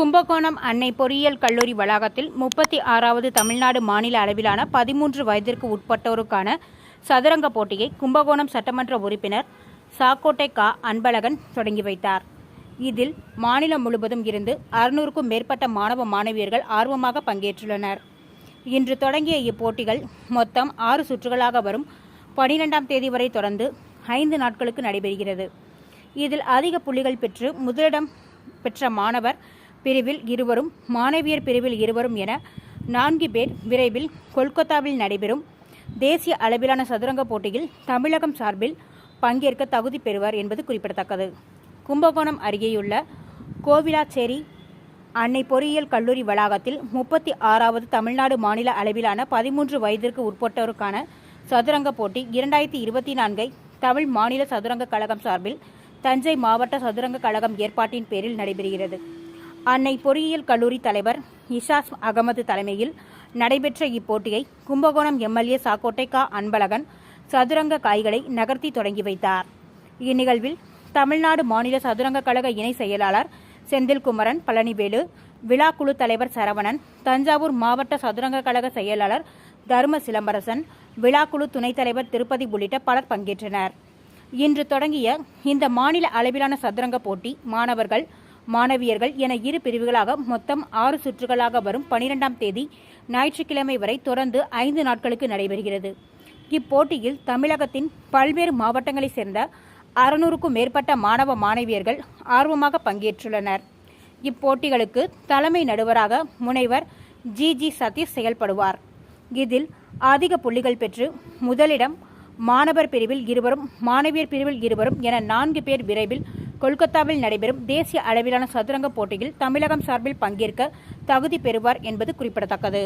கும்பகோணம் அன்னை பொறியியல் கல்லூரி வளாகத்தில் முப்பத்தி ஆறாவது தமிழ்நாடு மாநில அளவிலான பதிமூன்று வயதிற்கு உட்பட்டோருக்கான சதுரங்க போட்டியை கும்பகோணம் சட்டமன்ற உறுப்பினர் சாக்கோட்டை கா. அன்பழகன் தொடங்கி வைத்தார். இதில் மாநிலம் முழுவதும் இருந்து அறுநூறுக்கும் மேற்பட்ட மாணவ மாணவியர்கள் ஆர்வமாக பங்கேற்றுள்ளனர். இன்று தொடங்கிய இப்போட்டிகள் மொத்தம் ஆறு சுற்றுகளாக வரும் பனிரெண்டாம் தேதி வரை தொடர்ந்து ஐந்து நாட்களுக்கு நடைபெறுகிறது. இதில் அதிக புள்ளிகள் பெற்று முதலிடம் பெற்ற மாணவர் பிரிவில் இருவரும் மாணவியர் பிரிவில் இருவரும் என நான்கு பேர் விரைவில் கொல்கத்தாவில் நடைபெறும் தேசிய அளவிலான சதுரங்க போட்டியில் தமிழகம் சார்பில் பங்கேற்க தகுதி பெறுவார் என்பது குறிப்பிடத்தக்கது. கும்பகோணம் அருகேயுள்ள கோவிலாச்சேரி அன்னை பொறியியல் கல்லூரி வளாகத்தில் முப்பத்தி ஆறாவது தமிழ்நாடு மாநில அளவிலான பதிமூன்று வயதிற்கு உட்பட்டோருக்கான சதுரங்க போட்டி இரண்டாயிரத்தி இருபத்தி நான்கை தமிழ் மாநில சதுரங்க கழகம் சார்பில் தஞ்சை மாவட்ட சதுரங்க கழகம் ஏற்பாட்டின் பேரில் நடைபெறுகிறது. அன்னை பொறியியல் கல்லூரி தலைவர் இஷாஸ் அகமது தலைமையில் நடைபெற்ற இப்போட்டியை கும்பகோணம் எம்எல்ஏ சாக்கோட்டை கா. அன்பழகன் சதுரங்க காய்களை நகர்த்தி தொடங்கி வைத்தார். இந்நிகழ்வில் தமிழ்நாடு மாநில சதுரங்க கழக இணை செயலாளர் செந்தில்குமரன் பழனிவேலு விழாக்குழு தலைவர் சரவணன் தஞ்சாவூர் மாவட்ட சதுரங்க கழக செயலாளர் தர்ம சிலம்பரசன் விழாக்குழு துணைத் தலைவர் திருப்பதி உள்ளிட்ட பலர் பங்கேற்றனர். இன்று தொடங்கிய இந்த மாநில அளவிலான சதுரங்க போட்டி மாணவர்கள் மாணவியர்கள் என இரு பிரிவுகளாக மொத்தம் ஆறு சுற்றுகளாக வரும் பனிரெண்டாம் தேதி ஞாயிற்றுக்கிழமை வரை தொடர்ந்து ஐந்து நாட்களுக்கு நடைபெறுகிறது. இப்போட்டியில் தமிழகத்தின் பல்வேறு மாவட்டங்களைச் சேர்ந்த அறுநூறுக்கும் மேற்பட்ட மாணவ மாணவியர்கள் ஆர்வமாக பங்கேற்றுள்ளனர். இப்போட்டிகளுக்கு தலைமை நடுவராக முனைவர் ஜி. ஜி. சதீஷ் செயல்படுவார். இதில் அதிக புள்ளிகள் பெற்று முதலிடம் மாணவர் பிரிவில் இருவரும் மாணவியர் பிரிவில் இருவரும் என நான்கு பேர் விரைவில் கொல்கத்தாவில் நடைபெறும் தேசிய அளவிலான சதுரங்க போட்டியில் தமிழகம் சார்பில் பங்கேற்க தகுதி பெறுவார் என்பது குறிப்பிடத்தக்கது.